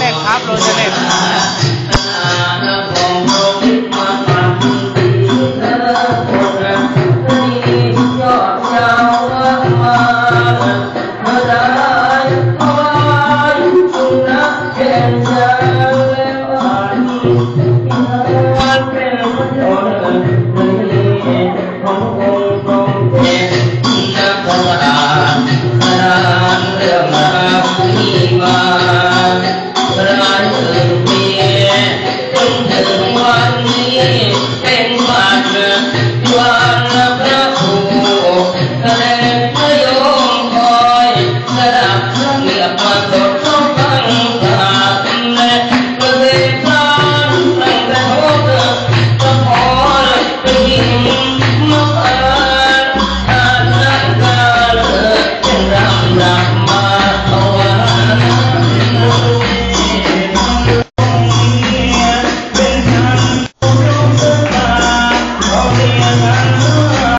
เนกครับโรจเสน่ห์ Thank you.